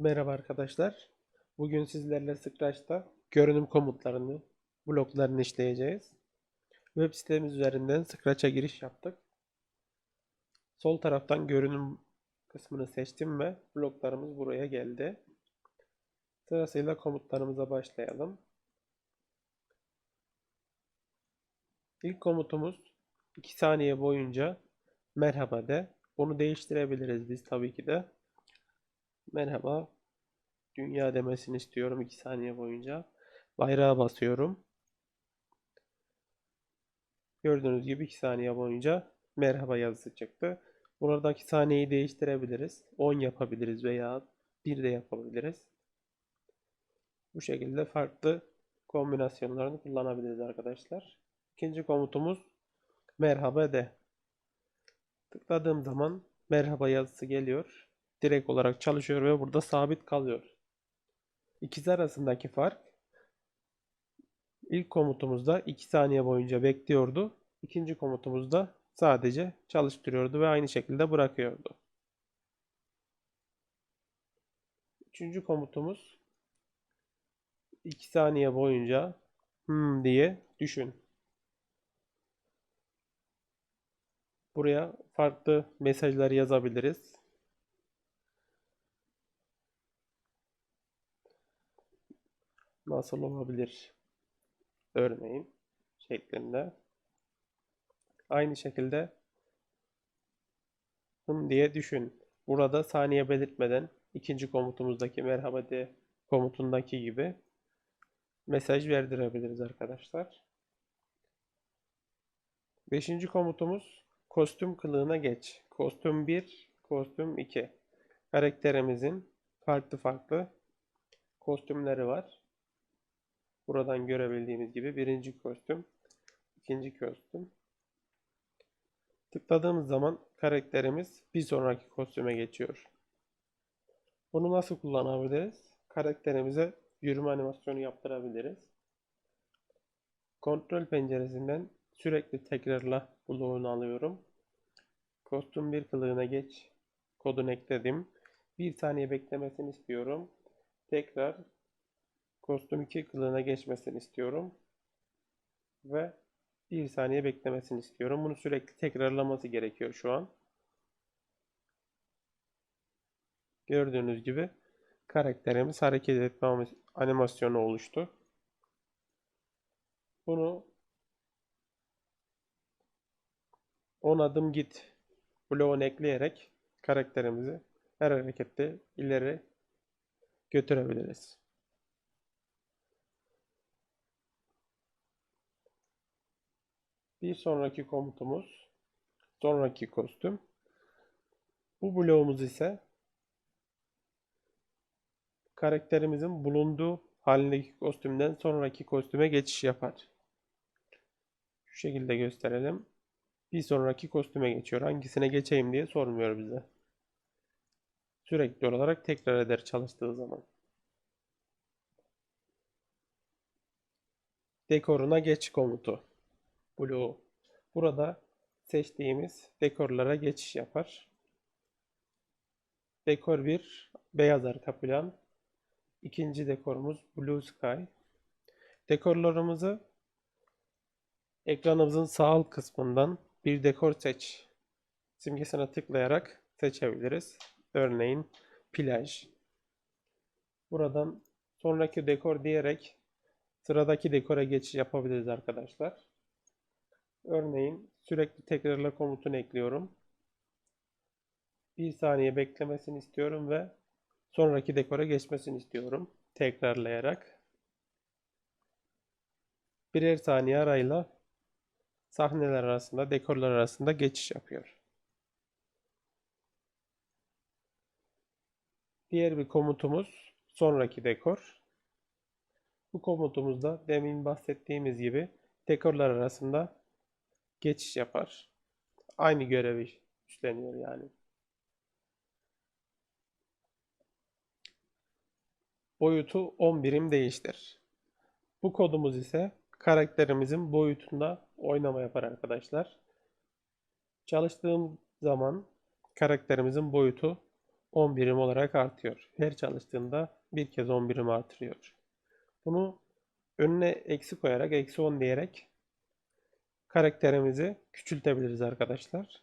Merhaba arkadaşlar. Bugün sizlerle Scratch'ta görünüm komutlarını, bloklarını işleyeceğiz. Web sitemiz üzerinden Scratch'a giriş yaptık. Sol taraftan görünüm kısmını seçtim ve bloklarımız buraya geldi. Sırasıyla komutlarımıza başlayalım. İlk komutumuz 2 saniye boyunca merhaba de. Bunu değiştirebiliriz biz tabii ki de. Merhaba. Dünya demesini istiyorum 2 saniye boyunca. Bayrağa basıyorum. Gördüğünüz gibi 2 saniye boyunca merhaba yazısı çıktı. Buradaki saniyeyi değiştirebiliriz. 10 yapabiliriz veya 1 de yapabiliriz. Bu şekilde farklı kombinasyonlarını kullanabiliriz arkadaşlar. İkinci komutumuz merhaba de. Tıkladığım zaman merhaba yazısı geliyor. Direkt olarak çalışıyor ve burada sabit kalıyor. İkisi arasındaki fark ilk komutumuzda 2 saniye boyunca bekliyordu. İkinci komutumuzda sadece çalıştırıyordu ve aynı şekilde bırakıyordu. Üçüncü komutumuz 2 saniye boyunca hmm diye düşün. Buraya farklı mesajlar yazabiliriz. Nasıl olabilir? Örneğin şeklinde. Aynı şekilde hım diye düşün. Burada saniye belirtmeden ikinci komutumuzdaki merhaba de komutundaki gibi mesaj verdirebiliriz arkadaşlar. Beşinci komutumuz kostüm kılığına geç. Kostüm 1, kostüm 2. Karakterimizin farklı farklı kostümleri var. Buradan görebildiğimiz gibi birinci kostüm, ikinci kostüm. Tıkladığımız zaman karakterimiz bir sonraki kostüme geçiyor. Bunu nasıl kullanabiliriz? Karakterimize yürüme animasyonu yaptırabiliriz. Kontrol penceresinden sürekli tekrarla bloğunu alıyorum. Kostüm 1 kılığına geç. Kodunu ekledim. Bir saniye beklemesini istiyorum. Tekrar kostüm 2 kılığına geçmesini istiyorum. Ve bir saniye beklemesini istiyorum. Bunu sürekli tekrarlaması gerekiyor şu an. Gördüğünüz gibi karakterimiz hareket etme animasyonu oluştu. Bunu 10 adım git bloğunu ekleyerek karakterimizi her harekette ileri götürebiliriz. Bir sonraki komutumuz sonraki kostüm. Bu bloğumuz ise karakterimizin bulunduğu halindeki kostümden sonraki kostüme geçiş yapar. Şu şekilde gösterelim. Bir sonraki kostüme geçiyor. Hangisine geçeyim diye sormuyor bize. Sürekli olarak tekrar eder çalıştığı zaman. Dekoruna geç komutu. Blue. Burada seçtiğimiz dekorlara geçiş yapar. Dekor 1 beyaz arka plan. İkinci dekorumuz Blue Sky. Dekorlarımızı ekranımızın sağ alt kısmından bir dekor seç simgesine tıklayarak seçebiliriz. Örneğin plaj. Buradan sonraki dekor diyerek sıradaki dekora geçiş yapabiliriz arkadaşlar. Örneğin sürekli tekrarla komutunu ekliyorum. Bir saniye beklemesini istiyorum ve sonraki dekora geçmesini istiyorum. Tekrarlayarak. Birer saniye arayla sahneler arasında, dekorlar arasında geçiş yapıyor. Diğer bir komutumuz sonraki dekor. Bu komutumuzda demin bahsettiğimiz gibi dekorlar arasında geçiş yapar. Aynı görevi üstleniyor yani. Boyutu 10 birim değiştir. Bu kodumuz ise karakterimizin boyutunda oynama yapar arkadaşlar. Çalıştığım zaman karakterimizin boyutu 10 birim olarak artıyor. Her çalıştığında bir kez 10 birim artırıyor. Bunu önüne eksi koyarak eksi 10 diyerek karakterimizi küçültebiliriz arkadaşlar.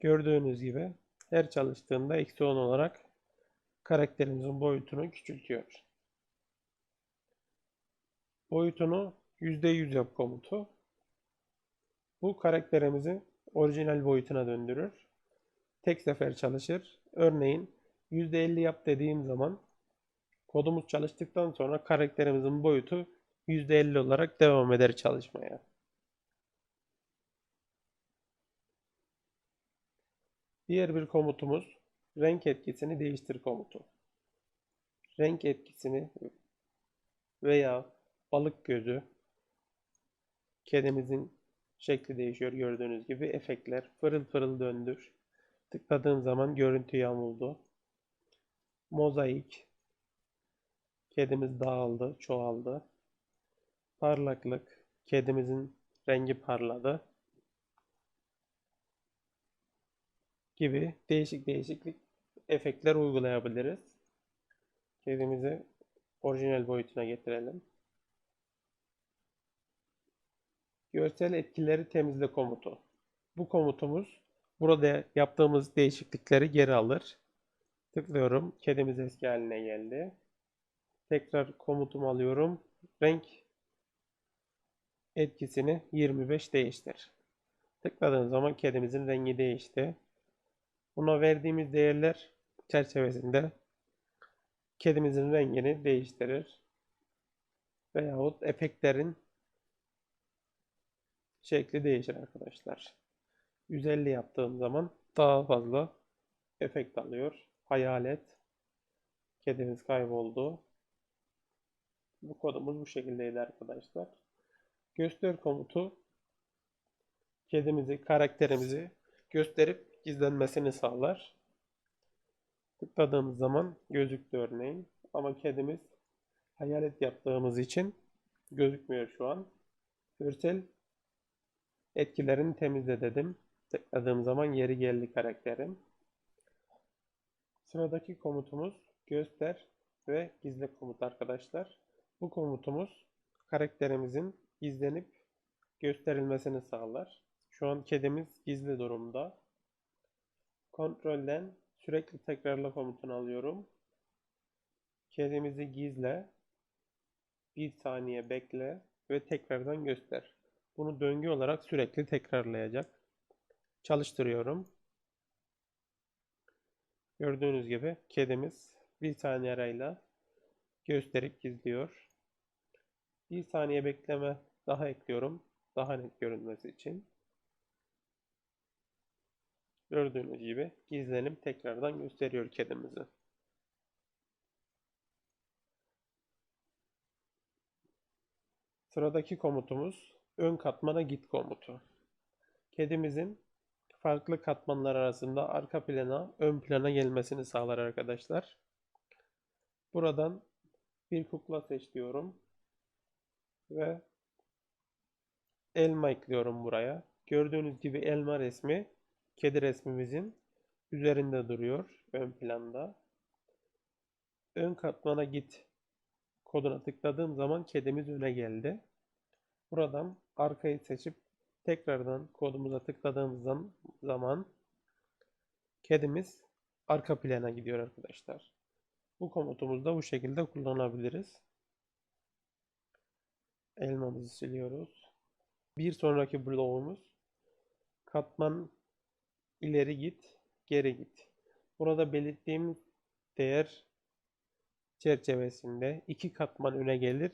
Gördüğünüz gibi her çalıştığında eksi 10 olarak karakterimizin boyutunu küçültüyor. Boyutunu %100 yap komutu. Bu karakterimizi orijinal boyutuna döndürür. Tek sefer çalışır. Örneğin %50 yap dediğim zaman kodumuz çalıştıktan sonra karakterimizin boyutu %50 olarak devam eder çalışmaya. Diğer bir komutumuz renk etkisini değiştir komutu. Renk etkisini veya balık gözü kedimizin şekli değişiyor gördüğünüz gibi. Efektler fırıl fırıl döndür. Tıkladığım zaman görüntü yamuldu. Mozaik. Kedimiz dağıldı çoğaldı. Parlaklık. Kedimizin rengi parladı gibi değişik değişiklik efektler uygulayabiliriz. Kedimizi orijinal boyutuna getirelim. Görsel etkileri temizle komutu. Bu komutumuz burada yaptığımız değişiklikleri geri alır. Tıklıyorum. Kedimiz eski haline geldi. Tekrar komutumu alıyorum. Renk etkisini 25 değiştir. Tıkladığım zaman kedimizin rengi değişti. Buna verdiğimiz değerler çerçevesinde kedimizin rengini değiştirir. Veyahut efektlerin şekli değişir arkadaşlar. 150 yaptığım zaman daha fazla efekt alıyor. Hayalet. Kedimiz kayboldu. Bu kodumuz bu şekildeydi arkadaşlar. Göster komutu kedimizi, karakterimizi gösterip gizlenmesini sağlar. Tıkladığımız zaman gözüktü örneğin. Ama kedimiz hayalet yaptığımız için gözükmüyor şu an. Görsel etkilerini temizle dedim. Tıkladığım zaman yeri geldi karakterim. Sıradaki komutumuz göster ve gizle komut arkadaşlar. Bu komutumuz karakterimizin gizlenip gösterilmesini sağlar. Şu an kedimiz gizli durumda. Kontrolden sürekli tekrarla komutunu alıyorum. Kedimizi gizle, bir saniye bekle ve tekrardan göster. Bunu döngü olarak sürekli tekrarlayacak. Çalıştırıyorum. Gördüğünüz gibi kedimiz bir saniye arayla gösterip gizliyor. Bir saniye bekleme daha ekliyorum. Daha net görünmesi için. Gördüğünüz gibi gizlenim tekrardan gösteriyor kedimizi. Sıradaki komutumuz ön katmana git komutu. Kedimizin farklı katmanlar arasında arka plana, ön plana gelmesini sağlar arkadaşlar. Buradan bir kukla seç diyorum. Ve elma ekliyorum buraya. Gördüğünüz gibi elma resmi kedi resmimizin üzerinde duruyor ön planda. Ön katmana git koduna tıkladığım zaman kedimiz öne geldi. Buradan arkayı seçip tekrardan kodumuza tıkladığımız zaman kedimiz arka plana gidiyor arkadaşlar. Bu komutumuzu da bu şekilde kullanabiliriz. Elmamızı siliyoruz. Bir sonraki bloğumuz katman ileri git, geri git. Burada belirttiğimiz değer çerçevesinde iki katman öne gelir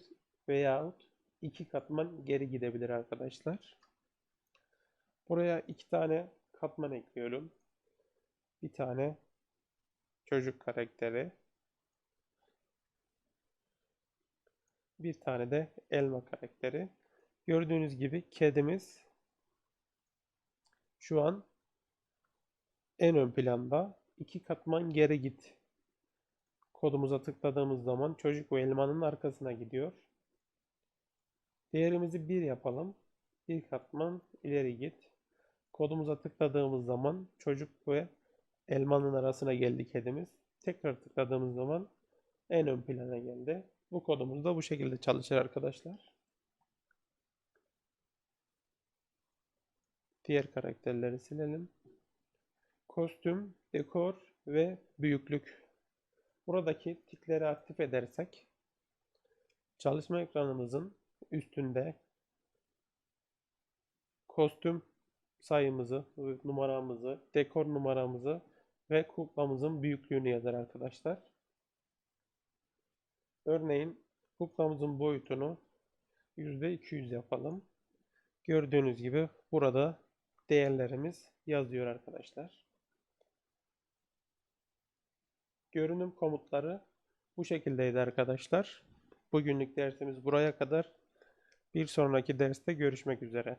veyahut iki katman geri gidebilir arkadaşlar. Buraya iki tane katman ekliyorum. Bir tane çocuk karakteri. Bir tane de elma karakteri. Gördüğünüz gibi kedimiz şu an en ön planda iki katman geri git kodumuza tıkladığımız zaman çocuk ve elmanın arkasına gidiyor. Değerimizi 1 yapalım. Bir katman ileri git. Kodumuza tıkladığımız zaman çocuk ve elmanın arasına geldi kedimiz. Tekrar tıkladığımız zaman en ön plana geldi. Bu kodumuz da bu şekilde çalışır arkadaşlar. Diğer karakterleri silelim. Kostüm, dekor ve büyüklük. Buradaki tikleri aktif edersek çalışma ekranımızın üstünde kostüm sayımızı, numaramızı, dekor numaramızı ve kuklamızın büyüklüğünü yazar arkadaşlar. Örneğin kuklamızın boyutunu %200 yapalım. Gördüğünüz gibi burada değerlerimiz yazıyor arkadaşlar. Görünüm komutları bu şekildeydi arkadaşlar. Bugünlük dersimiz buraya kadar. Bir sonraki derste görüşmek üzere.